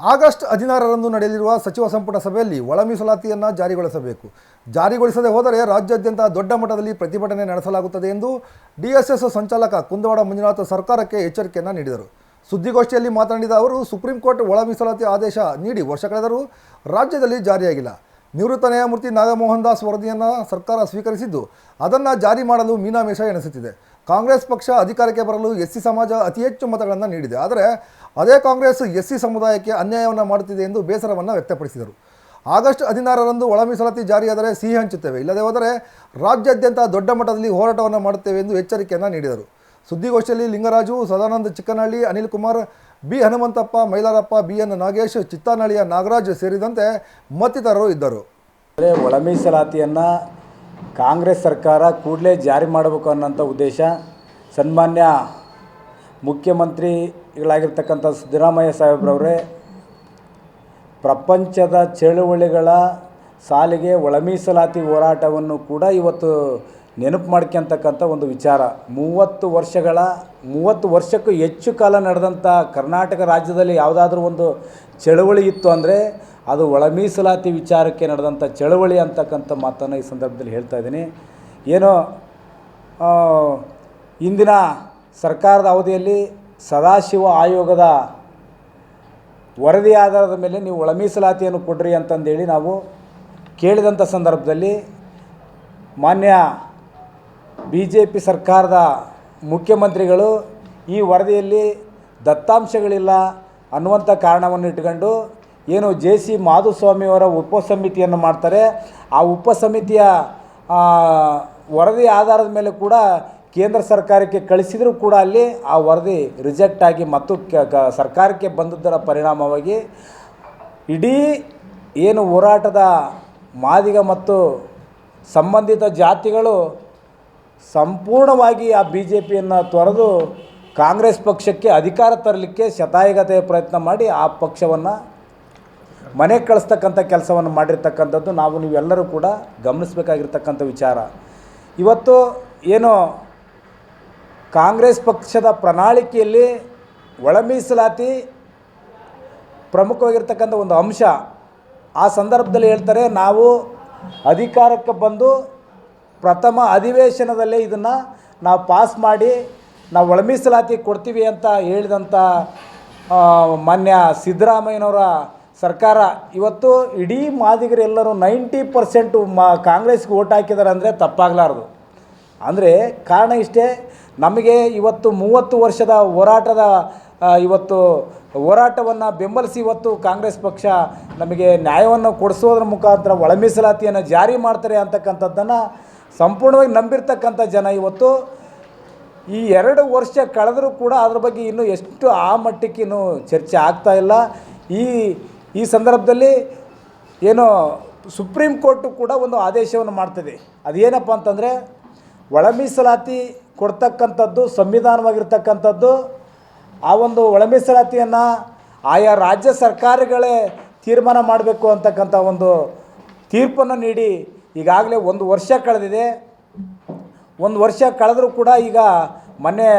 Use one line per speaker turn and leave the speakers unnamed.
August ಹದಿನಾರರಂದು ನಡೆಯಲಿರುವ ಸಚಿವ ಸಂಪುಟ ಸಭೆಯಲ್ಲಿ ಒಳ ಮೀಸಲಾತಿಯನ್ನು ಜಾರಿಗೊಳಿಸಬೇಕು. ಜಾರಿಗೊಳಿಸದೆ ಹೋದರೆ ರಾಜ್ಯಾದ್ಯಂತ ದೊಡ್ಡ ಮಟ್ಟದಲ್ಲಿ ಪ್ರತಿಭಟನೆ ನಡೆಸಲಾಗುತ್ತದೆ ಎಂದು ಡಿಎಸ್ಎಸ್ ಸಂಚಾಲಕ ಕುಂದವಾಡ ಮಂಜುನಾಥ ಸರ್ಕಾರಕ್ಕೆ ಎಚ್ಚರಿಕೆಯನ್ನು ನೀಡಿದರು. ಸುದ್ದಿಗೋಷ್ಠಿಯಲ್ಲಿ ಮಾತನಾಡಿದ ಅವರು, ಸುಪ್ರೀಂ ಕೋರ್ಟ್ ಒಳ ಮೀಸಲಾತಿ ಆದೇಶ ನೀಡಿ ವರ್ಷ ಕಳೆದರೂ ರಾಜ್ಯದಲ್ಲಿ ಜಾರಿಯಾಗಿಲ್ಲ. ನಿವೃತ್ತ ನ್ಯಾಯಮೂರ್ತಿ ನಾಗಮೋಹನ್ ದಾಸ್ ವರದಿಯನ್ನು ಸರ್ಕಾರ ಸ್ವೀಕರಿಸಿದ್ದು, ಅದನ್ನು ಜಾರಿ ಮಾಡಲು ಮೀನಾಮೇಷ ಎಣಿಸುತ್ತಿದೆ. ಕಾಂಗ್ರೆಸ್ ಪಕ್ಷ ಅಧಿಕಾರಕ್ಕೆ ಬರಲು ಎಸ್ಸಿ ಸಮಾಜ ಅತಿ ಹೆಚ್ಚು ಮತಗಳನ್ನು ನೀಡಿದೆ. ಆದರೆ ಅದೇ ಕಾಂಗ್ರೆಸ್ ಎಸ್ಸಿ ಸಮುದಾಯಕ್ಕೆ ಅನ್ಯಾಯವನ್ನು ಮಾಡುತ್ತಿದೆ ಎಂದು ಬೇಸರವನ್ನು ವ್ಯಕ್ತಪಡಿಸಿದರು. ಆಗಸ್ಟ್ ಹದಿನಾರರಂದು ಒಳ ಮೀಸಲಾತಿ ಜಾರಿಯಾದರೆ ಸಿಹಿ ಹಂಚುತ್ತೇವೆ. ಇಲ್ಲದೆ ಹೋದರೆ ರಾಜ್ಯಾದ್ಯಂತ ದೊಡ್ಡ ಮಟ್ಟದಲ್ಲಿ ಹೋರಾಟವನ್ನು ಮಾಡುತ್ತೇವೆ ಎಂದು ಎಚ್ಚರಿಕೆಯನ್ನು ನೀಡಿದರು. ಸುದ್ದಿಗೋಷ್ಠಿಯಲ್ಲಿ Lingaraju, Sadananda Chikkanahalli, Anil Kumar, B Hanumanthappa, Mailarappa, B N Nagesh, ಚಿತ್ತಾನಹಳ್ಳಿಯ Nagaraj ಸೇರಿದಂತೆ ಮತ್ತಿತರರು ಇದ್ದರು.
ಒಳಮೀಸಲಾತಿಯನ್ನು ಒಳ ಮೀಸಲಾತಿಯನ್ನು ಕಾಂಗ್ರೆಸ್ ಸರ್ಕಾರ ಕೂಡಲೇ ಜಾರಿ ಮಾಡಬೇಕು ಅನ್ನೋಂಥ ಉದ್ದೇಶ ಸನ್ಮಾನ್ಯ ಮುಖ್ಯಮಂತ್ರಿಗಳಾಗಿರ್ತಕ್ಕಂಥ ಸಿದ್ದರಾಮಯ್ಯ ಸಾಹೇಬ್ರವರೇ, ಪ್ರಪಂಚದ ಚಳುವಳಿಗಳ ಸಾಲಿಗೆ ಒಳಮೀಸಲಾತಿ ಹೋರಾಟವನ್ನು ಕೂಡ ಇವತ್ತು ನೆನಪು ಮಾಡ್ಕೊಂತಕ್ಕಂಥ ಒಂದು ವಿಚಾರ. ಮೂವತ್ತು ವರ್ಷಗಳ, ಮೂವತ್ತು ವರ್ಷಕ್ಕೂ ಹೆಚ್ಚು ಕಾಲ ನಡೆದಂಥ ಕರ್ನಾಟಕ ರಾಜ್ಯದಲ್ಲಿ ಯಾವುದಾದ್ರೂ ಒಂದು ಚಳುವಳಿ ಇತ್ತು ಅಂದರೆ ಅದು ಒಳ ಮೀಸಲಾತಿ ವಿಚಾರಕ್ಕೆ ನಡೆದಂಥ ಚಳುವಳಿ ಅಂತಕ್ಕಂಥ ಮಾತನ್ನು ಈ ಸಂದರ್ಭದಲ್ಲಿ ಹೇಳ್ತಾ ಇದ್ದೀನಿ. ಏನೋ ಇಂದಿನ ಸರ್ಕಾರದ ಅವಧಿಯಲ್ಲಿ ಸದಾಶಿವ ಆಯೋಗದ ವರದಿ ಆಧಾರದ ಮೇಲೆ ನೀವು ಒಳ ಮೀಸಲಾತಿಯನ್ನು ಕೊಡ್ರಿ ಅಂತಂದೇಳಿ ನಾವು ಕೇಳಿದಂಥ ಸಂದರ್ಭದಲ್ಲಿ ಮಾನ್ಯ ಜೆ ಪಿ ಸರ್ಕಾರದ ಮುಖ್ಯಮಂತ್ರಿಗಳು ಈ ವರದಿಯಲ್ಲಿ ದತ್ತಾಂಶಗಳಿಲ್ಲ ಅನ್ನುವಂಥ ಕಾರಣವನ್ನು ಇಟ್ಕೊಂಡು ಏನು ಜೆ ಸಿ ಮಾಧುಸ್ವಾಮಿಯವರ ಉಪಸಮಿತಿಯನ್ನು ಮಾಡ್ತಾರೆ. ಆ ಉಪಸಮಿತಿಯ ವರದಿ ಆಧಾರದ ಮೇಲೆ ಕೂಡ ಕೇಂದ್ರ ಸರ್ಕಾರಕ್ಕೆ ಕಳಿಸಿದರೂ ಕೂಡ ಅಲ್ಲಿ ಆ ವರದಿ ರಿಜೆಕ್ಟ್ ಆಗಿ ಮತ್ತು ಸರ್ಕಾರಕ್ಕೆ ಬಂದದ್ದರ ಪರಿಣಾಮವಾಗಿ ಇಡೀ ಏನು ಹೋರಾಟದ ಮಾದಿಗ ಮತ್ತು ಸಂಬಂಧಿತ ಜಾತಿಗಳು ಸಂಪೂರ್ಣವಾಗಿ ಆ ಬಿ ಜೆ ಪಿಯನ್ನು ತೊರೆದು ಕಾಂಗ್ರೆಸ್ ಪಕ್ಷಕ್ಕೆ ಅಧಿಕಾರ ತರಲಿಕ್ಕೆ ಶತಾಯಗತೆಯ ಪ್ರಯತ್ನ ಮಾಡಿ ಆ ಪಕ್ಷವನ್ನು ಮನೆಗೆ ಕಳಿಸ್ತಕ್ಕಂಥ ಕೆಲಸವನ್ನು ಮಾಡಿರ್ತಕ್ಕಂಥದ್ದು ನಾವು ನೀವೆಲ್ಲರೂ ಕೂಡ ಗಮನಿಸಬೇಕಾಗಿರ್ತಕ್ಕಂಥ ವಿಚಾರ. ಇವತ್ತು ಏನು ಕಾಂಗ್ರೆಸ್ ಪಕ್ಷದ ಪ್ರಣಾಳಿಕೆಯಲ್ಲಿ ಒಳ ಮೀಸಲಾತಿ ಪ್ರಮುಖವಾಗಿರ್ತಕ್ಕಂಥ ಒಂದು ಅಂಶ ಆ ಸಂದರ್ಭದಲ್ಲಿ ಹೇಳ್ತಾರೆ, ನಾವು ಅಧಿಕಾರಕ್ಕೆ ಬಂದು ಪ್ರಥಮ ಅಧಿವೇಶನದಲ್ಲೇ ಇದನ್ನು ನಾವು ಪಾಸ್ ಮಾಡಿ ನಾವು ಒಳಮೀಸಲಾತಿ ಕೊಡ್ತೀವಿ ಅಂತ ಹೇಳಿದಂಥ ಮಾನ್ಯ ಸಿದ್ದರಾಮಯ್ಯನವರ ಸರ್ಕಾರ. ಇವತ್ತು ಇಡೀ ಮಾದಿಗರೆಲ್ಲರೂ ನೈಂಟಿ ಪರ್ಸೆಂಟು ಮಾ, ಕಾಂಗ್ರೆಸ್ಗೆ ಓಟ್ ಹಾಕಿದ್ದಾರೆ ಅಂದರೆ ತಪ್ಪಾಗಲಾರ್ದು. ಅಂದರೆ ಕಾರಣ ಇಷ್ಟೇ, ನಮಗೆ ಇವತ್ತು ಮೂವತ್ತು ವರ್ಷದ ಹೋರಾಟದ ಇವತ್ತು ಹೋರಾಟವನ್ನು ಬೆಂಬಲಿಸಿ ಇವತ್ತು ಕಾಂಗ್ರೆಸ್ ಪಕ್ಷ ನಮಗೆ ನ್ಯಾಯವನ್ನು ಕೊಡಿಸೋದ್ರ ಮುಖಾಂತರ ಒಳಮೀಸಲಾತಿಯನ್ನು ಜಾರಿ ಮಾಡ್ತಾರೆ ಅಂತಕ್ಕಂಥದ್ದನ್ನು ಸಂಪೂರ್ಣವಾಗಿ ನಂಬಿರ್ತಕ್ಕಂಥ ಜನ ಇವತ್ತು. ಈ ಎರಡು ವರ್ಷ ಕಳೆದರೂ ಕೂಡ ಅದ್ರ ಬಗ್ಗೆ ಇನ್ನೂ ಎಷ್ಟು ಆ ಮಟ್ಟಕ್ಕೆ ಇನ್ನೂ ಚರ್ಚೆ ಆಗ್ತಾ ಇಲ್ಲ. ಈ ಈ ಸಂದರ್ಭದಲ್ಲಿ ಏನು ಸುಪ್ರೀಂ ಕೋರ್ಟು ಕೂಡ ಒಂದು ಆದೇಶವನ್ನು ಮಾಡ್ತದೆ. ಅದೇನಪ್ಪ ಅಂತಂದರೆ, ಒಳ ಮೀಸಲಾತಿ ಕೊಡ್ತಕ್ಕಂಥದ್ದು, ಸಂವಿಧಾನವಾಗಿರ್ತಕ್ಕಂಥದ್ದು, ಆ ಒಂದು ಒಳ ಮೀಸಲಾತಿಯನ್ನು ಆಯಾ ರಾಜ್ಯ ಸರ್ಕಾರಗಳೇ ತೀರ್ಮಾನ ಮಾಡಬೇಕು ಅಂತಕ್ಕಂಥ ಒಂದು ತೀರ್ಪನ್ನು ನೀಡಿ ಈಗಾಗಲೇ ಒಂದು ವರ್ಷ ಕಳೆದಿದೆ. ಒಂದು ವರ್ಷ ಕಳೆದರೂ ಕೂಡ ಈಗ ಮೊನ್ನೆ